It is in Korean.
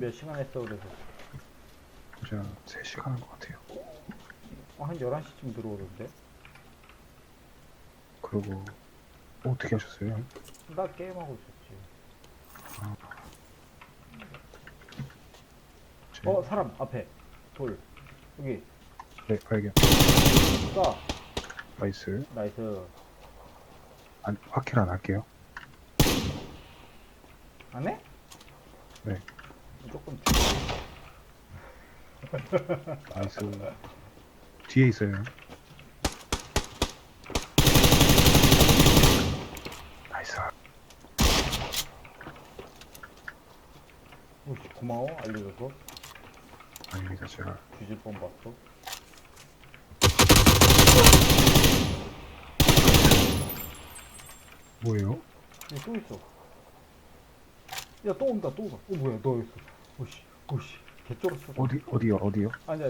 몇 시간 했어 그래서 제가 3시간 한 것 같아요. 어, 한 11시쯤 들어오던데 그리고 어떻게 하셨어요? 나 게임하고 있었지 제- 어 사람 앞에 돌 여기 네, 발견. 쏴 나이스. 나이스 안, 확킬 안 할게요. 안 해? 네. 무조건 나이스. 뒤에 있어요. 나이스. 오씨 고마워 알려줘서 아닙니다, 제가. 뒤질 뻔 봤어 뭐예요? 여기 또 있어 야 또 온다 또 온다 어 뭐야 너 있어 오씨 오씨. 개쩔었어 어디, 어디요, 어디요? 아니야